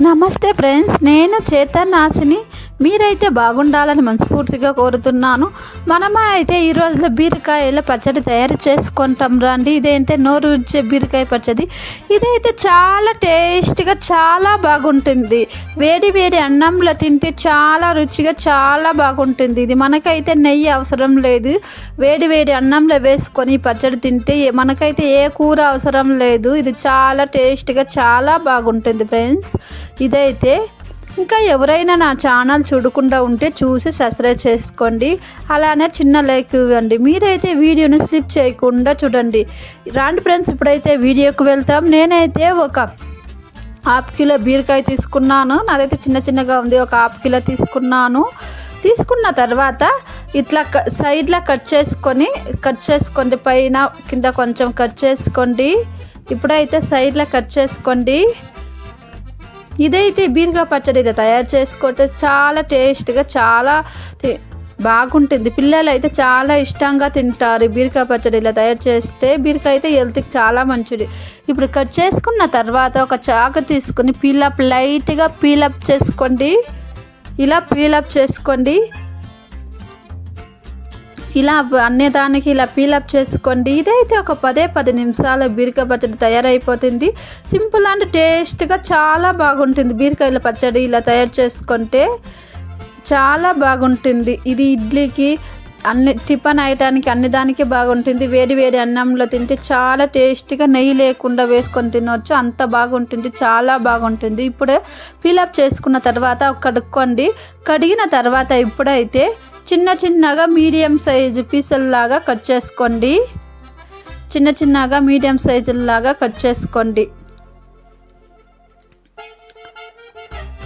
నమస్తే ఫ్రెండ్స్ నేను చేతనాశిని మీరైతే బాగుండాలని మనస్ఫూర్తిగా కోరుతున్నాను. మనమా అయితే ఈ రోజులో బీరకాయల పచ్చడి తయారు చేసుకుంటాం రండి. ఇదైతే నోరు వచ్చే బీరకాయ పచ్చడి. ఇదైతే చాలా టేస్ట్గా చాలా బాగుంటుంది. వేడి వేడి అన్నంలో తింటే చాలా రుచిగా చాలా బాగుంటుంది. ఇది మనకైతే నెయ్యి అవసరం లేదు. వేడి వేడి అన్నంలో వేసుకొని పచ్చడి తింటే మనకైతే ఏ కూర అవసరం లేదు. ఇది చాలా టేస్ట్గా చాలా బాగుంటుంది ఫ్రెండ్స్. ఇదైతే ఇంకా ఎవరైనా నా ఛానల్ చూడకుండా ఉంటే చూసి సబ్స్క్రైబ్ చేసుకోండి. అలానే చిన్న లైక్ ఇవ్వండి. మీరైతే వీడియోని స్లిప్ చేయకుండా చూడండి. రాండి ఫ్రెండ్స్ ఇప్పుడైతే వీడియోకి వెళ్తాం. నేనైతే ఒక హాఫ్ కిలో బీరకాయ తీసుకున్నాను. నాదైతే చిన్న చిన్నగా ఉంది. ఒక హాఫ్ కిలో తీసుకున్నాను. తీసుకున్న తర్వాత ఇట్లా క- సైడ్లో కట్ చేసుకొని కట్ చేసుకోండి పైన కింద కొంచెం కట్ చేసుకోండి. ఇప్పుడైతే సైడ్లో కట్ చేసుకోండి. ఇదైతే బీరకాయ పచ్చడి ఇలా తయారు చేసుకుంటే చాలా టేస్ట్గా చాలా బాగుంటుంది. పిల్లలు అయితే చాలా ఇష్టంగా తింటారు బీరకాయ పచ్చడి ఇలా తయారు చేస్తే. బీరకాయ అయితే హెల్త్కి చాలా మంచిది. ఇప్పుడు కట్ చేసుకున్న తర్వాత ఒక చాకు తీసుకుని పీలప్ లైట్గా పీలప్ చేసుకోండి. ఇలా పీలప్ చేసుకోండి. ఇలా అన్నేదానికి ఇలా పీలప్ చేసుకోండి. ఇదైతే ఒక పదే పది నిమిషాల బీరకాయ పచ్చడి తయారైపోతుంది. సింపుల్ అండ్ టేస్ట్గా చాలా బాగుంటుంది. బీరకాయల పచ్చడి ఇలా తయారు చేసుకుంటే చాలా బాగుంటుంది. ఇది ఇడ్లీకి అన్ని టిఫన్ ఐటానికి అన్ని దానికి బాగుంటుంది. వేడి వేడి అన్నంలో తింటే చాలా టేస్టీగా నెయ్యి లేకుండా వేసుకొని తినవచ్చు అంత బాగుంటుంది. చాలా బాగుంటుంది. ఇప్పుడు ఫిలప్ చేసుకున్న తర్వాత కడుక్కోండి. కడిగిన తర్వాత ఇప్పుడైతే చిన్న చిన్నగా మీడియం సైజు పీసుల్లాగా కట్ చేసుకోండి. చిన్న చిన్నగా మీడియం సైజుల్లాగా కట్ చేసుకోండి.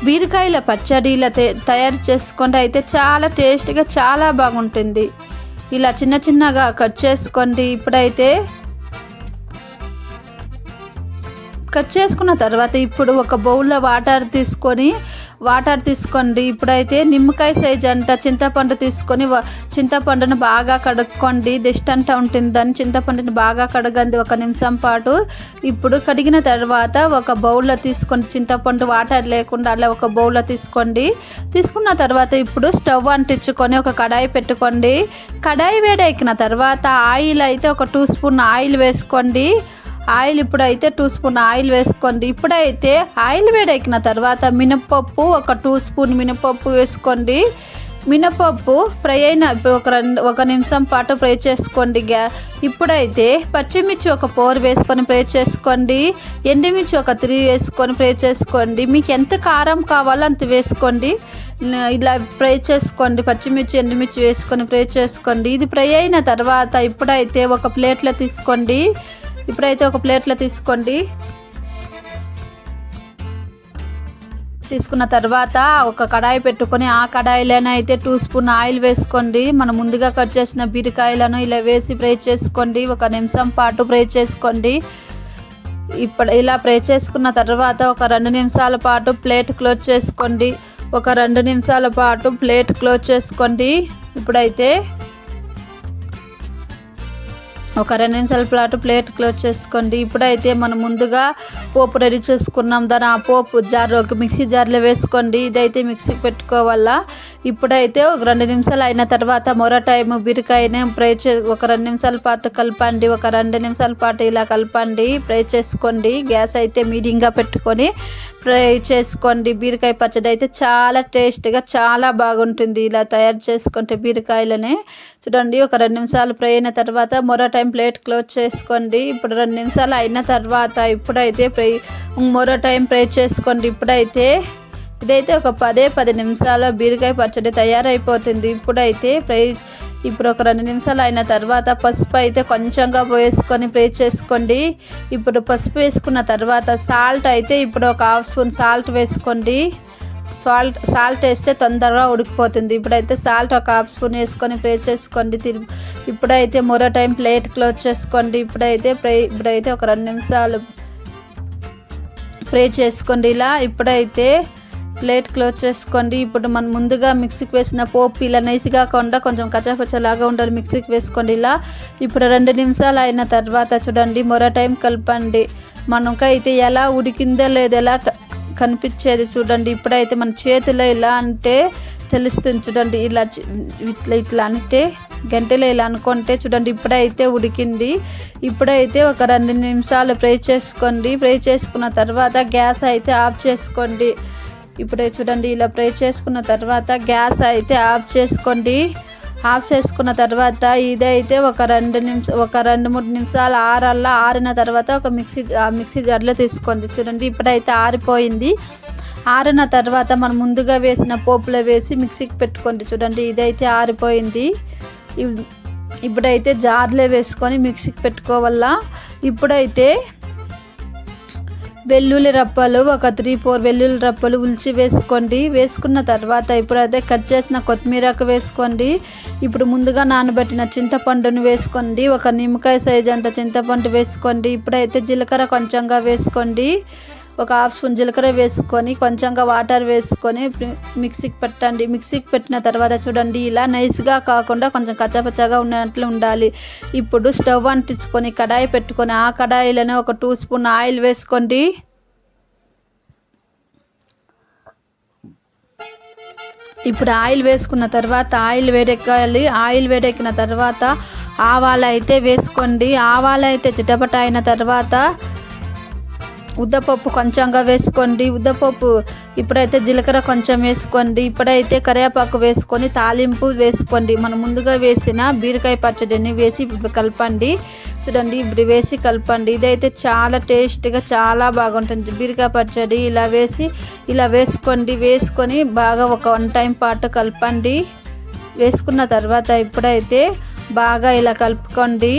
బీరకాయల పచ్చడిలా తయారు చేసుకుంటే అయితే చాలా టేస్ట్గా చాలా బాగుంటుంది. ఇలా చిన్న చిన్నగా కట్ చేసుకోండి. ఇప్పుడైతే కట్ చేసుకున్న తర్వాత ఇప్పుడు ఒక బౌల్లో వాటర్ తీసుకొని వాటర్ తీసుకోండి. ఇప్పుడైతే నిమ్మకాయ సైజ్ అంట చింతపండు తీసుకొని చింతపండును బాగా కడుక్కోండి. దిష్టి అంట ఉంటుందని చింతపండుని బాగా కడగండి ఒక నిమిషం పాటు. ఇప్పుడు కడిగిన తర్వాత ఒక బౌల్లో తీసుకొని చింతపండు వాటర్ లేకుండా అలా ఒక బౌల్లో తీసుకోండి. తీసుకున్న తర్వాత ఇప్పుడు స్టవ్ అంటించుకొని ఒక కడాయి పెట్టుకోండి. కడాయి వేడెక్కిన తర్వాత ఆయిల్ అయితే ఒక టూ స్పూన్ ఆయిల్ వేసుకోండి. ఆయిల్ ఇప్పుడైతే టూ స్పూన్ ఆయిల్ వేసుకోండి. ఇప్పుడైతే ఆయిల్ వేడెక్కిన తర్వాత మినపప్పు ఒక టూ స్పూన్ మినపప్పు వేసుకోండి. మినపప్పు ఫ్రై అయిన ఒక రెండు ఒక నిమిషం పాటు ఫ్రై చేసుకోండి గ్యా. ఇప్పుడైతే పచ్చిమిర్చి ఒక ఫోర్ వేసుకొని ఫ్రై చేసుకోండి. ఎండుమిర్చి ఒక త్రీ వేసుకొని ఫ్రై చేసుకోండి. మీకు ఎంత కారం కావాలో అంత వేసుకోండి. ఇలా ఫ్రై చేసుకోండి. పచ్చిమిర్చి ఎండుమిర్చి వేసుకొని ఫ్రై చేసుకోండి. ఇది ఫ్రై అయిన తర్వాత ఇప్పుడైతే ఒక ప్లేట్లో తీసుకోండి. ఇప్పుడైతే ఒక ప్లేట్లో తీసుకోండి. తీసుకున్న తర్వాత ఒక కడాయి పెట్టుకొని ఆ కడాయిలోనే అయితే టూ స్పూన్ ఆయిల్ వేసుకోండి. మనం ముందుగా కట్ చేసిన బీరకాయలను ఇలా వేసి ఫ్రై చేసుకోండి. ఒక నిమిషం పాటు ఫ్రై చేసుకోండి. ఇప్పుడు ఇలా ఫ్రై చేసుకున్న తర్వాత ఒక రెండు నిమిషాల పాటు ప్లేట్ క్లోజ్ చేసుకోండి. ఒక రెండు నిమిషాల పాటు ప్లేట్ క్లోజ్ చేసుకోండి. ఇప్పుడైతే ఒక రెండు నిమిషాల పాటు ప్లేట్ క్లోజ్ చేసుకోండి. ఇప్పుడైతే మనం ముందుగా పోపు రెడీ చేసుకున్నాం. దాని ఆ పోపు జార్ ఒక మిక్సీ జార్లో వేసుకోండి. ఇదైతే మిక్సీకి పెట్టుకోవాలా. ఇప్పుడైతే ఒక రెండు నిమిషాలు అయిన తర్వాత మరో టైం బీరకాయని ఫ్రై చే ఒక రెండు నిమిషాల పాటు కలపండి. ఒక రెండు నిమిషాల పాటు ఇలా కలపండి. ఫ్రై చేసుకోండి. గ్యాస్ అయితే మీడియంగా పెట్టుకొని ఫ్రై చేసుకోండి. బీరకాయ పచ్చడి అయితే చాలా టేస్ట్గా చాలా బాగుంటుంది. ఇలా తయారు చేసుకుంటే బీరకాయలని. చూడండి ఒక రెండు నిమిషాలు ఫ్రై అయిన తర్వాత మరో టైం ప్లేట్ క్లోజ్ చేసుకోండి. ఇప్పుడు రెండు నిమిషాలు అయిన తర్వాత ఇప్పుడైతే ప్రే మరో టైం ప్రే చేసుకోండి. ఇప్పుడైతే ఇదైతే ఒక పదే పది నిమిషాలు బీరకాయ పచ్చడి తయారైపోతుంది. ఇప్పుడైతే ఫ్రై ఇప్పుడు ఒక రెండు నిమిషాలు అయిన తర్వాత పసుపు అయితే కొంచెంగా వేసుకొని ఫ్రై చేసుకోండి. ఇప్పుడు పసుపు వేసుకున్న తర్వాత సాల్ట్ అయితే ఇప్పుడు ఒక హాఫ్ స్పూన్ సాల్ట్ వేసుకోండి. సాల్ట్ సాల్ట్ వేస్తే తొందరగా ఉడికిపోతుంది. ఇప్పుడైతే సాల్ట్ ఒక హాఫ్ స్పూన్ వేసుకొని ప్రే చేసుకోండి. తిరిగి ఇప్పుడైతే మరో టైం ప్లేట్ క్లోజ్ చేసుకోండి. ఇప్పుడైతే ప్రే ఇప్పుడైతే ఒక రెండు నిమిషాలు ప్రే చేసుకోండి. ఇలా ఇప్పుడైతే ప్లేట్ క్లోజ్ చేసుకోండి. ఇప్పుడు మనం ముందుగా మిక్సీకి వేసిన పోపు ఇలా నైస్ కాకుండా కొంచెం కచ్చాపచ్చలాగా ఉండాలి మిక్సీకి వేసుకోండి. ఇలా ఇప్పుడు రెండు నిమిషాలు అయిన తర్వాత చూడండి. మరో టైం కలపండి. మనకైతే ఎలా ఉడికిందో లేదు ఎలా కనిపించేది చూడండి. ఇప్పుడైతే మన చేతిలో ఇలా అంటే తెలుస్తుంది చూడండి. ఇలా ఇట్లా ఇట్లా అంటే గంటలో ఇలా అనుకుంటే చూడండి. ఇప్పుడైతే ఉడికింది. ఇప్పుడైతే ఒక రెండు నిమిషాలు ఫ్రై చేసుకోండి. ఫ్రై చేసుకున్న తర్వాత గ్యాస్ అయితే ఆఫ్ చేసుకోండి. ఇప్పుడే చూడండి. ఇలా ఫ్రై చేసుకున్న తర్వాత గ్యాస్ అయితే ఆఫ్ చేసుకోండి. ఆఫ్ చేసుకున్న తర్వాత ఇదైతే ఒక రెండు నిమిషం ఒక రెండు మూడు నిమిషాలు ఆరల్లా ఆరిన తర్వాత ఒక మిక్సీ ఆ మిక్సీ జార్లో తీసుకోండి. చూడండి ఇప్పుడైతే ఆరిపోయింది. ఆరిన తర్వాత మనం ముందుగా వేసిన పోపులో వేసి మిక్సీకి పెట్టుకోండి. చూడండి ఇదైతే ఆరిపోయింది. ఇప్పుడైతే జార్లో వేసుకొని మిక్సీకి పెట్టుకోవాలా? ఇప్పుడైతే వెల్లుల్లి రప్పలు ఒక త్రీ ఫోర్ వెల్లుల్లి రప్పలు ఉల్చి వేసుకోండి. వేసుకున్న తర్వాత ఇప్పుడైతే కట్ చేసిన కొత్తిమీరకు వేసుకోండి. ఇప్పుడు ముందుగా నానబెట్టిన చింతపండును వేసుకోండి. ఒక నిమ్మకాయ సైజ్ అంత చింతపండు వేసుకోండి. ఇప్పుడైతే జీలకర్ర కొంచెంగా వేసుకోండి. ఒక హాఫ్ స్పూన్ జీలకర్ర వేసుకొని కొంచెంగా వాటర్ వేసుకొని మిక్సీకి పెట్టండి. మిక్సీకి పెట్టిన తర్వాత చూడండి ఇలా నైస్గా కాకుండా కొంచెం కచ్చపచ్చగా ఉన్నట్లు ఉండాలి. ఇప్పుడు స్టవ్ అంటించుకొని కడాయి పెట్టుకొని ఆ కడాయిలోనే ఒక టూ స్పూన్ ఆయిల్ వేసుకోండి. ఇప్పుడు ఆయిల్ వేసుకున్న తర్వాత ఆయిల్ వేడెక్కాలి. ఆయిల్ వేడెక్కిన తర్వాత ఆవాలు అయితే వేసుకోండి. ఆవాలు అయితే చిటపట అయిన తర్వాత ఉద్దపప్పు కొంచెంగా వేసుకోండి. ఉద్దపప్పు ఇప్పుడైతే జీలకర్ర కొంచెం వేసుకోండి. ఇప్పుడైతే కరివేపాకు వేసుకొని తాలింపు వేసుకోండి. మనం ముందుగా వేసిన బీరకాయ పచ్చడిని వేసి ఇప్పుడు కలపండి. చూడండి ఇప్పుడు వేసి కలపండి. ఇదైతే చాలా టేస్ట్గా చాలా బాగుంటుంది. బీరకాయ పచ్చడి ఇలా వేసి ఇలా వేసుకోండి. వేసుకొని బాగా ఒక వన్ టైం పాటు కలపండి. వేసుకున్న తర్వాత ఇప్పుడైతే బాగా ఇలా కలుపుకోండి.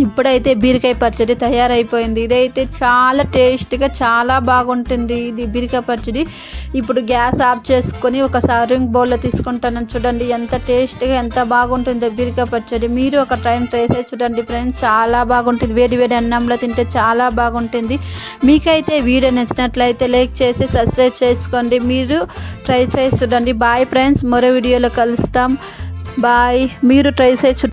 ఇప్పుడైతే బీరకాయ పచ్చడి తయారైపోయింది. ఇదైతే చాలా టేస్ట్గా చాలా బాగుంటుంది ఇది బీరకాయ పచ్చడి. ఇప్పుడు గ్యాస్ ఆఫ్ చేసుకొని ఒక సర్వింగ్ బౌల్లో తీసుకుంటాను చూడండి. ఎంత టేస్ట్గా ఎంత బాగుంటుందో బీరకాయ పచ్చడి. మీరు ఒక టైం ట్రై చేసి చూడండి ఫ్రెండ్స్. చాలా బాగుంటుంది. వేడి వేడి అన్నంలో తింటే చాలా బాగుంటుంది. మీకైతే వీడియో నచ్చినట్లయితే లైక్ చేసి సబ్స్క్రైబ్ చేసుకోండి. మీరు ట్రై చేసి చూడండి. Bye friends. మరో వీడియోలో కలుస్తాం. బాయ్. మీరు ట్రై చేసి చూ-